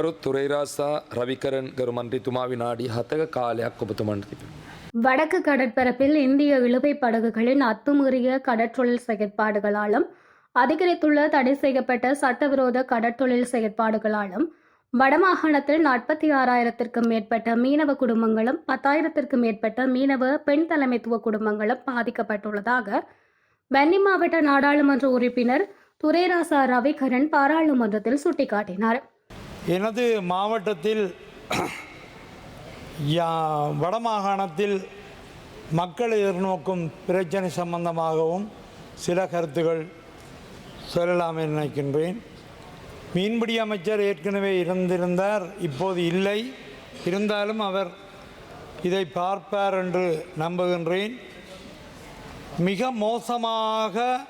ගරුත් තුරේරාසා රවිකරන් ගරු මන්ත්‍රීතුමා විනාඩි හතක කාලයක් ඔබතුමන්ට තිබෙන. வடக்கு கடற்பரப்பில் இந்திய இழுவை படகுகளின் அத்துமீறிய கடற்றொழில் செயற்பாடுகளாலும் அதிகரித்துள்ள தடை செய்யப்பட்ட சட்டவிரோத கடற்றொழில் செயற்பாடுகளாலும் வடமாகாணத்தில் நாற்பத்தி ஆறாயிரத்திற்கும் மேற்பட்ட மீனவ குடும்பங்களும் பத்தாயிரத்திற்கும் மேற்பட்ட மீனவ பெண் தலைமைத்துவ குடும்பங்களும் பாதிக்கப்பட்டுள்ளதாக வன்னி மாவட்ட நாடாளுமன்ற உறுப்பினர் துரைராசா ரவிகரன் பாராளுமன்றத்தில் சுட்டிக்காட்டினார் எனது மாவட்டத்தில் யா- வடமாகாணத்தில் மக்கள் எதிர்நோக்கும் பிரச்சனை சம்பந்தமாகவும் சில கருத்துகள் சொல்லலாம் என நினைக்கின்றேன். மீன்பிடி அமைச்சர் ஏற்கனவே இருந்திருந்தார் இப்போது இல்லை. இருந்தாலும் அவர் இதை பார்ப்பார் என்று நம்புகின்றேன். மிக மோசமாக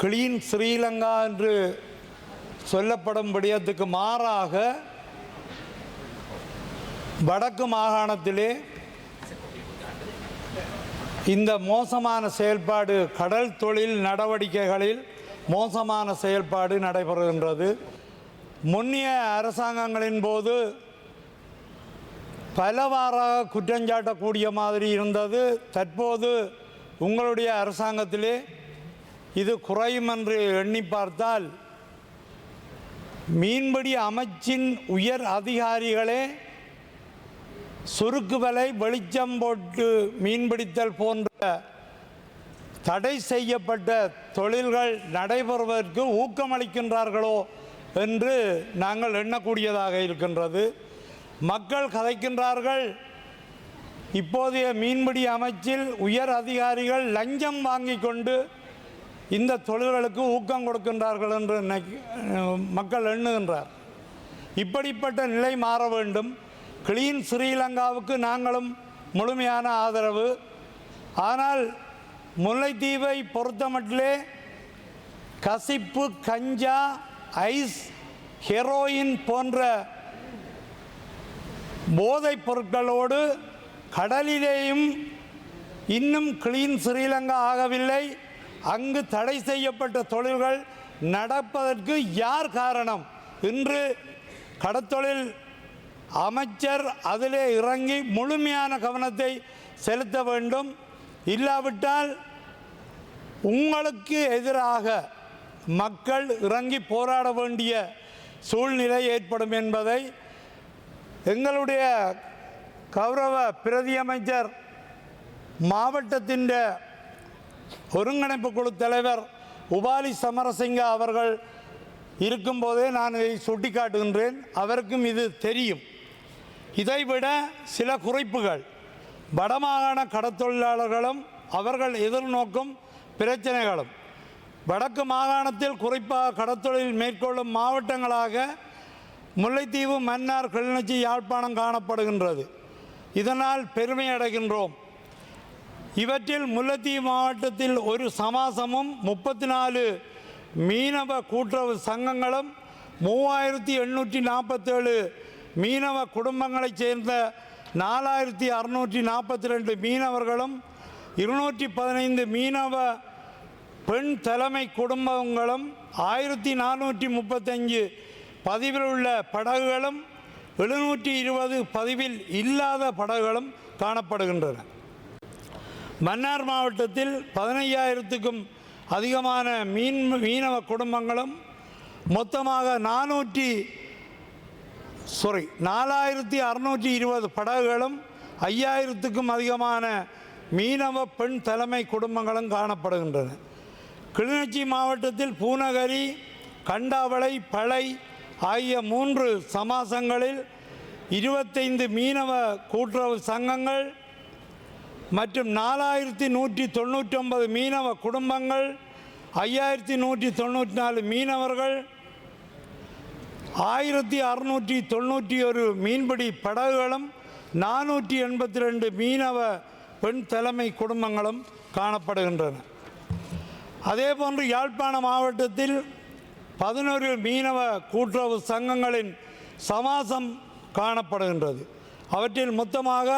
கிளீன் ஸ்ரீலங்கா என்று சொல்லப்படும் விடயத்துக்கு மாறாக வடக்கு மாகாணத்திலே இந்த மோசமான செயல்பாடு கடல் தொழில் நடவடிக்கைகளில் மோசமான செயல்பாடு நடைபெறுகின்றது. முன்னிய அரசாங்கங்களின் போது பலவாறாக குற்றஞ்சாட்டக்கூடிய மாதிரி இருந்தது. தற்போது உங்களுடைய அரசாங்கத்திலே இது குறையும் என்று எண்ணி பார்த்தால் மீன்பிடி அமைச்சின் உயர் அதிகாரிகளே சுருக்கு வலை வெளிச்சம் போட்டு மீன்பிடித்தல் போன்ற தடை செய்யப்பட்ட தொழில்கள் நடைபெறுவதற்கு ஊக்கமளிக்கின்றார்களோ என்று நாங்கள் எண்ணக்கூடியதாக இருக்கின்றது. மக்கள் கதைக்கின்றார்கள் இப்போதைய மீன்பிடி அமைச்சில் உயர் அதிகாரிகள் லஞ்சம் வாங்கி கொண்டு இந்த தொழில்களுக்கு ஊக்கம் கொடுக்கின்றார்கள் என்று மக்கள் எண்ணுகின்றார். இப்படிப்பட்ட நிலை மாற வேண்டும். கிளீன் ஸ்ரீலங்காவுக்கு நாங்களும் முழுமையான ஆதரவு. ஆனால் முல்லைத்தீவை பொறுத்தமட்டிலே கசிப்பு கஞ்சா ஐஸ் ஹெரோயின் போன்ற போதைப் பொருட்களோடு கடலிலேயும் இன்னும் கிளீன் ஸ்ரீலங்கா ஆகவில்லை. அங்கு தடை செய்யப்பட்ட தொழில்கள் நடப்பதற்கு யார் காரணம்? இன்று கடத்தொழில் அமைச்சர் அதிலே இறங்கி முழுமையான கவனத்தை செலுத்த வேண்டும். இல்லாவிட்டால் உங்களுக்கு எதிராக மக்கள் இறங்கி போராட வேண்டிய சூழ்நிலை ஏற்படும் என்பதை எங்களுடைய கௌரவ பிரதி அமைச்சர் மாவட்டத்தின் ஒருங்கிணைப்பு குழு தலைவர் உபாலி சமரசிங்க அவர்கள் இருக்கும்போதே நான் இதை சுட்டிக்காட்டுகின்றேன். அவருக்கும் இது தெரியும். இதைவிட சில குறிப்புகள். வடமாகாண கடத்தொழிலாளர்களும் அவர்கள் எதிர்நோக்கும் பிரச்சனைகளும். வடக்கு மாகாணத்தில் குறிப்பாக கடத்தொழில் மேற்கொள்ளும் மாவட்டங்களாக முல்லைத்தீவு மன்னார் கிளிநொச்சி யாழ்ப்பாணம் காணப்படுகின்றது. இதனால் பெருமை அடைகின்றோம். இவற்றில் முல்லைத்தீவு மாவட்டத்தில் ஒரு சமாசமும் முப்பத்தி நாலு மீனவ கூட்டுறவு சங்கங்களும் மூவாயிரத்தி எண்ணூற்றி நாற்பத்தேழு மீனவ குடும்பங்களைச் சேர்ந்த நாலாயிரத்தி அறுநூற்றி நாற்பத்தி ரெண்டு மீனவர்களும் இருநூற்றி பதினைந்து மீனவ பெண் தலைமை குடும்பங்களும் ஆயிரத்தி நானூற்றி முப்பத்தஞ்சு பதிவில் உள்ள படகுகளும் எழுநூற்றி இருபது பதிவில் இல்லாத படகுகளும் காணப்படுகின்றன. மன்னார் மாவட்டத்தில் பதினையாயிரத்துக்கும் அதிகமான மீன் மீனவ குடும்பங்களும் மொத்தமாக நானூற்றி சாரி நாலாயிரத்தி அறுநூற்றி இருபது படகுகளும் ஐயாயிரத்துக்கும் அதிகமான மீனவ பெண் தலைமை குடும்பங்களும் காணப்படுகின்றன. கிளிநொச்சி மாவட்டத்தில் பூநகரி கண்டாவளை பளை ஆகிய மூன்று சமாசங்களில் இருபத்தைந்து மீனவ கூட்டுறவு சங்கங்கள் மற்றும் நாலாயிரத்தி நூற்றி தொண்ணூற்றொன்பது மீனவ குடும்பங்கள் ஐயாயிரத்தி நூற்றி தொண்ணூற்றி நாலு மீனவர்கள் ஆயிரத்தி அறுநூற்றி தொண்ணூற்றி ஒரு மீன்பிடி படகுகளும் நானூற்றி எண்பத்தி ரெண்டு மீனவ பெண் தலைமை குடும்பங்களும் காணப்படுகின்றன. அதேபோன்று யாழ்ப்பாண மாவட்டத்தில் பதினொரு மீனவ கூட்டுறவு சங்கங்களின் சமாசம் காணப்படுகின்றது. அவற்றில் மொத்தமாக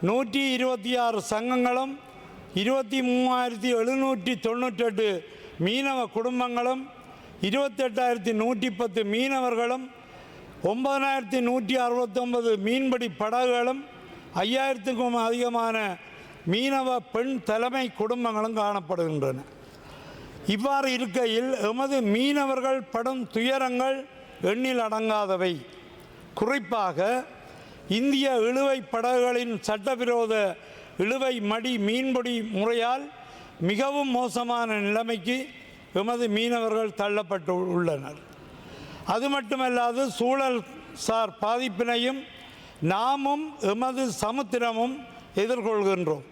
நூற்றி இருபத்தி ஆறு சங்கங்களும் இருபத்தி மூவாயிரத்தி எழுநூற்றி தொண்ணூற்றெட்டு மீனவ குடும்பங்களும் இருபத்தெட்டாயிரத்தி நூற்றி பத்து மீனவர்களும் ஒன்பதனாயிரத்தி நூற்றி அறுபத்தொன்பது மீன்பிடி படகுகளும் ஐயாயிரத்துக்கும் அதிகமான மீனவ பெண் தலைமை குடும்பங்களும் காணப்படுகின்றன. இவ்வாறு இருக்கையில் எமது மீனவர்கள் படும் துயரங்கள் எண்ணில் அடங்காதவை. குறிப்பாக இந்திய இழுவை படகுகளின் சட்டவிரோத இழுவை மடி மீன்பிடி முறையால் மிகவும் மோசமான நிலைமைக்கு எமது மீனவர்கள் தள்ளப்பட்டு உள்ளனர். அது மட்டுமல்லாது சூழல் சார் பாதிப்பினையும் நாமும் எமது சமுத்திரமும் எதிர்கொள்கின்றோம்.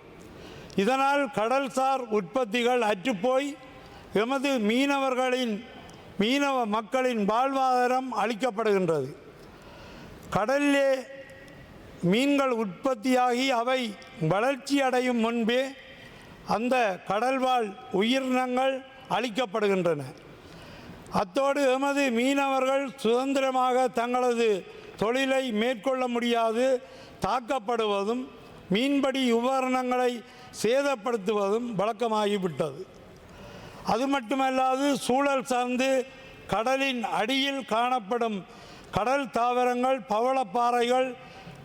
இதனால் கடல்சார் உற்பத்திகள் அற்றுப்போய் எமது மீனவர்களின் மீனவ மக்களின் வாழ்வாதாரம் அளிக்கப்படுகின்றது கடலிலே மீன்கள் உற்பத்தியாகி அவை வளர்ச்சி அடையும் முன்பே அந்த கடல்வாழ் உயிரினங்கள் அழிக்கப்படுகின்றன. அத்தோடு எமது மீனவர்கள் சுதந்திரமாக தங்களது தொழிலை மேற்கொள்ள முடியாது தாக்கப்படுவதும் மீன்படி உபகரணங்களை சேதப்படுத்துவதும் வழக்கமாகிவிட்டது. அது மட்டுமல்லாது சூழல் சார்ந்து கடலின் அடியில் காணப்படும் கடல் தாவரங்கள் பவளப்பாறைகள்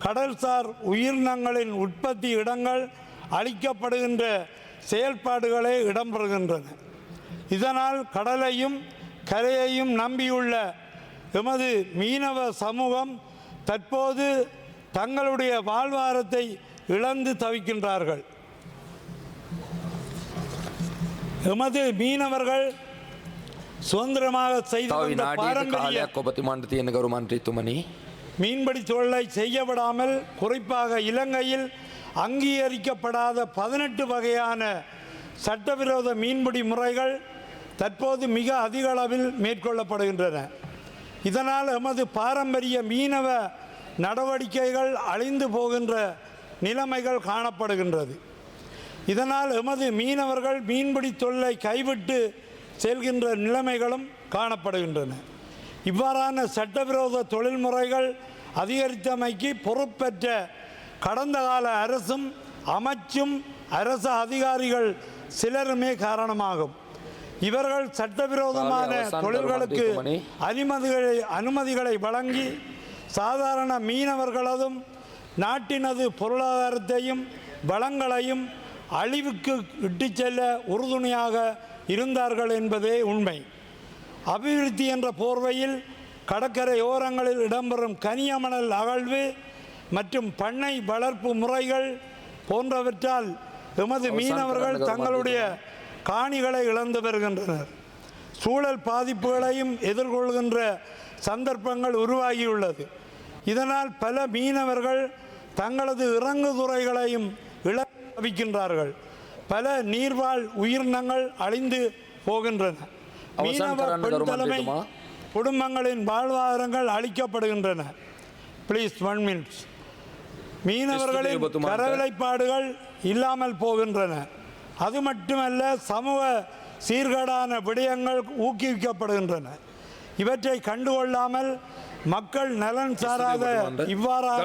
கடல்சார் உயிரினங்களின் உற்பத்தி இடங்கள் அளிக்கப்படுகின்ற செயல்பாடுகளே இடம்பெறுகின்றன. இதனால் கடலையும் கரையையும் நம்பியுள்ள எமது மீனவ சமூகம் தற்போது தங்களுடைய வாழ்வாரத்தை இழந்து தவிக்கின்றார்கள். எமது மீனவர்கள் சுதந்திரமாக செய்து பாரம்பரிய மீன்பிடி தொழிலை செய்யப்படாமல் குறிப்பாக இலங்கையில் அங்கீகரிக்கப்படாத பதினெட்டு வகையான சட்டவிரோத மீன்பிடி முறைகள் தற்போது மிக அதிக அளவில் மேற்கொள்ளப்படுகின்றன. இதனால் எமது பாரம்பரிய மீனவ நடவடிக்கைகள் அழிந்து போகின்ற நிலைமைகள் காணப்படுகின்றது. இதனால் எமது மீனவர்கள் மீன்பிடி தொழிலை கைவிட்டு செல்கின்ற நிலைமைகளும் காணப்படுகின்றன. இவ்வாறான சட்டவிரோத தொழில்முறைகள் அதிகரித்தமைக்கு பொறுப்பேற்ற கடந்த கால அரசும் அமைச்சும் அரசு அதிகாரிகள் சிலருமே காரணமாகும் இவர்கள் சட்டவிரோதமான தொழில்களுக்கு. அனுமதிகளை அனுமதிகளை வழங்கி சாதாரண மீனவர்களதும் நாட்டினது பொருளாதாரத்தையும் வளங்களையும் அழிவுக்கு இட்டுச் செல்ல உறுதுணையாக இருந்தார்கள் என்பதே உண்மை அபிவிருத்தி என்ற போர்வையில் கடற்கரை ஓரங்களில் இடம்பெறும் கனியமணல் அகழ்வு மற்றும் பண்ணை வளர்ப்பு முறைகள் போன்றவற்றால் எமது மீனவர்கள் தங்களுடைய காணிகளை இழந்து வருகின்றனர். சூழல் பாதிப்புகளையும் எதிர்கொள்கின்ற சந்தர்ப்பங்கள் உருவாகியுள்ளது. இதனால் பல மீனவர்கள் தங்களது இறங்குதுறைகளையும் இழக்கின்றார்கள் பல நீர்வாழ் உயிரினங்கள் அழிந்து போகின்றன. மீனவ பெண் தலைமை குடும்பங்களின் வாழ்வாதாரங்கள் அழிக்கப்படுகின்றன. ப்ளீஸ் ஒன் மினிட்ஸ் மீனவர்களின் கரவிலைப்பாடுகள் இல்லாமல் போகின்றன. அது மட்டுமல்ல சமூக சீர்கேடான விடயங்கள் ஊக்குவிக்கப்படுகின்றன. இவற்றை கண்டுகொள்ளாமல் மக்கள் நலன் சாராத இவ்வாறாக